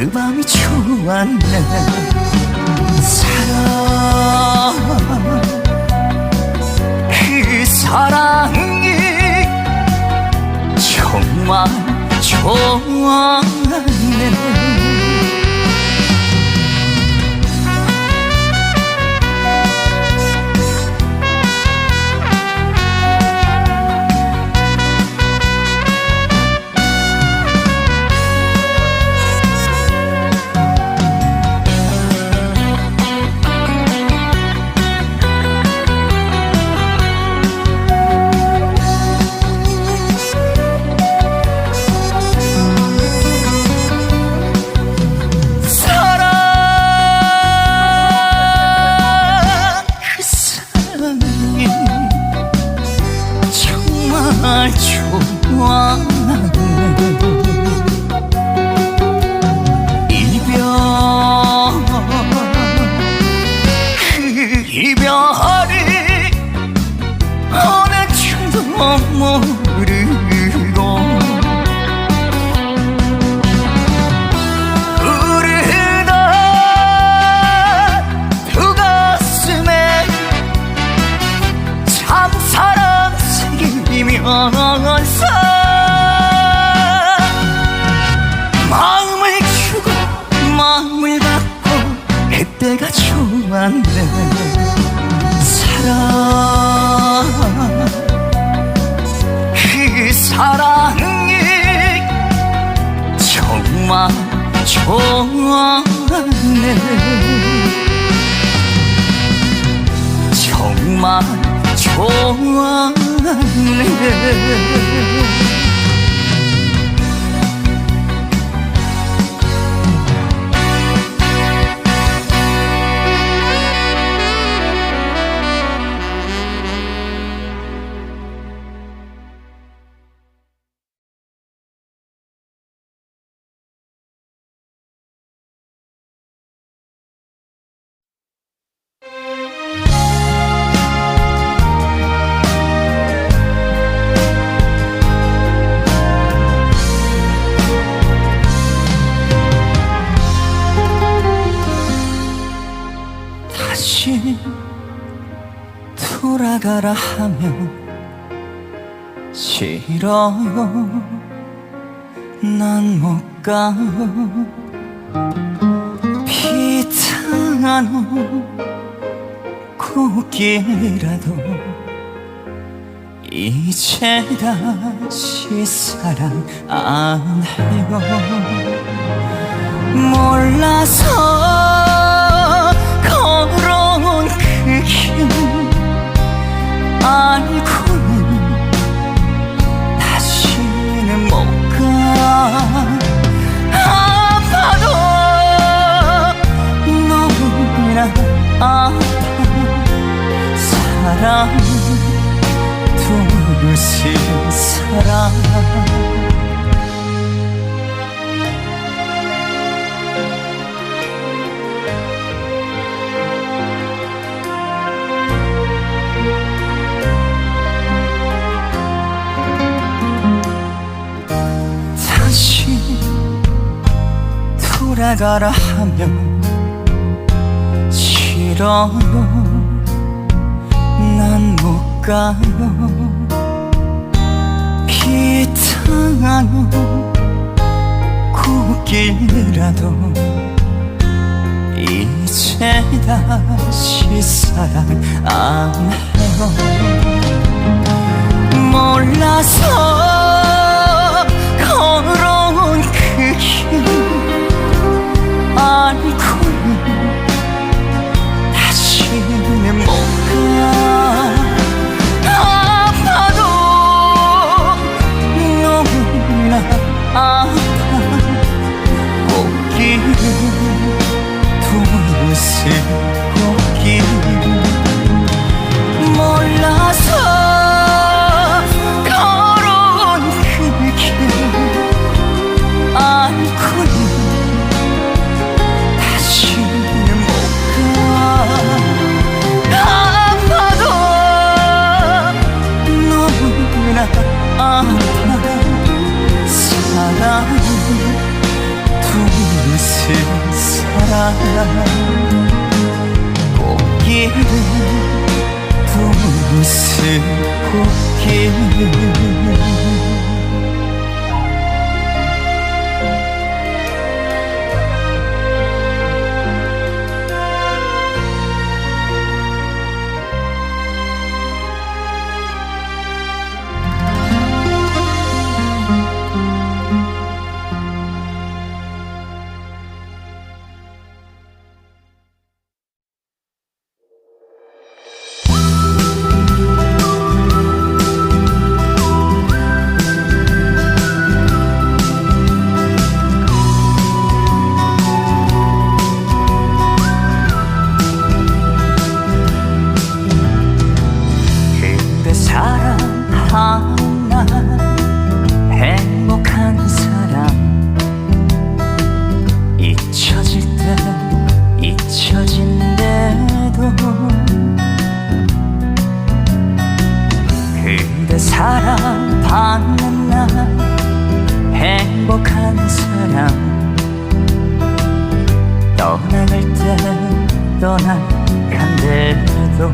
그 밤이 좋았네. 사랑 그 사랑이 정말 좋았네 정말 좋았네. 이별 그 이별이 어느 줄도 마음을 주고 마음을 받고 그때가 좋았네 사랑. 그 사랑이 정말 좋았네. 정말 좋았네 다 가라 하면 싫어요. 난못 가요 비탄 꽃길이라도 이제 다시 사랑 안 해요. 몰라서 아파 사랑 둘씩 사랑 다시 돌아가라 하면 싫어요 난 못 가요. 비타는 꽃길이라도 이제 다시 사랑 안 해요. 몰라서 걸어온 그길 알고 떠난 간대도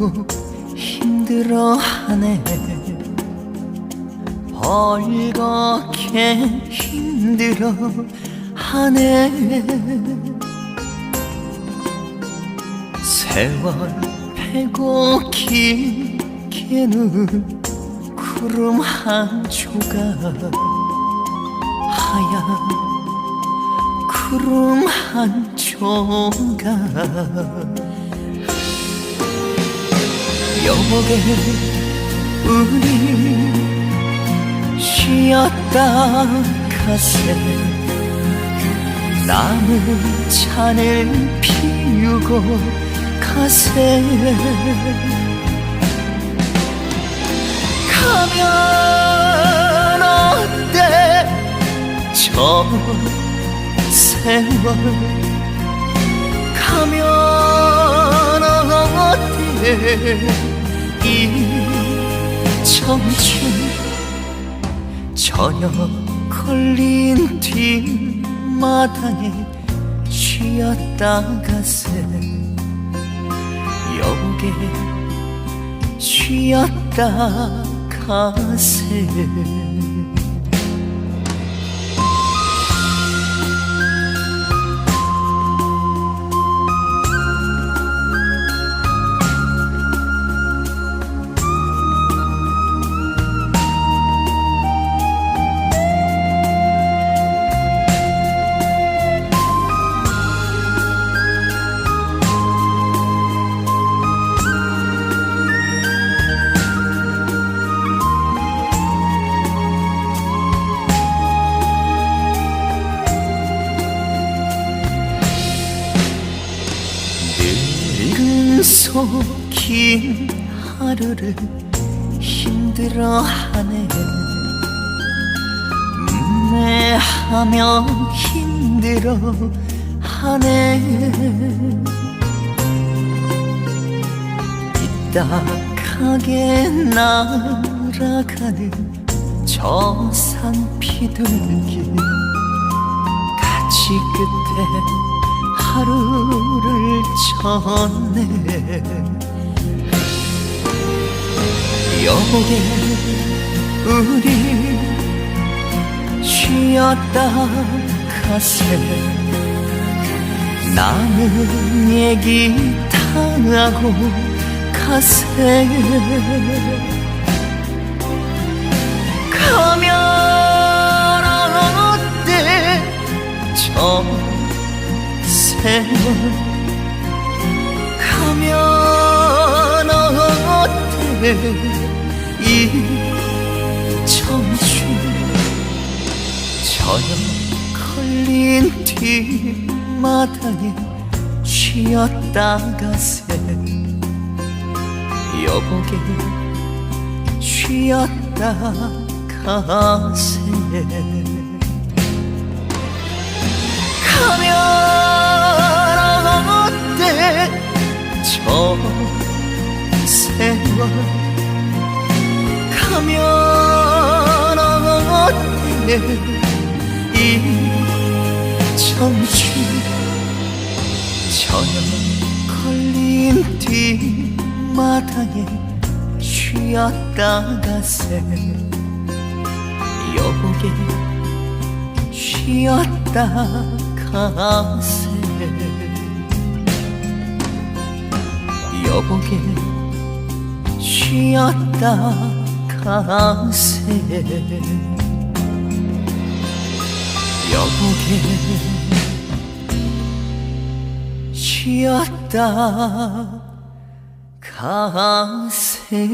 자꾸 힘들어하네. 벌겋게 힘들어하네. 세월 패고 길게 눈 구름 한 조각. 하얀 구름 한 조각. 여목에 우리 쉬었다 가세 나무 잔을 피우고 가세 가면 어때? 저 세월 가면 어때 이 청춘 저녁 걸린 뒷마당에 쉬었다 가세. 여보게 쉬었다 가세 하루를 힘들어하네. 음해하며 힘들어하네. 삐딱하게 날아가는 저 산 비둘기. 가지 끝에 하루를 쳤네 여보게 우리 쉬었다 가세. 남은 얘기 당하고 가세. 가면 어때? 저 세월 가면 어때 이 청춘. 저녁 걸린 뒷마당에 쉬었다 가세 여보게 쉬었다 가세 가면 어때 저 세월 어때 이 청춘. 저녁 걸린 뒷마당에 쉬었다 가세 여보게 쉬었다 가세 여보게 쉬었다 가세 여보게 쉬었다 가세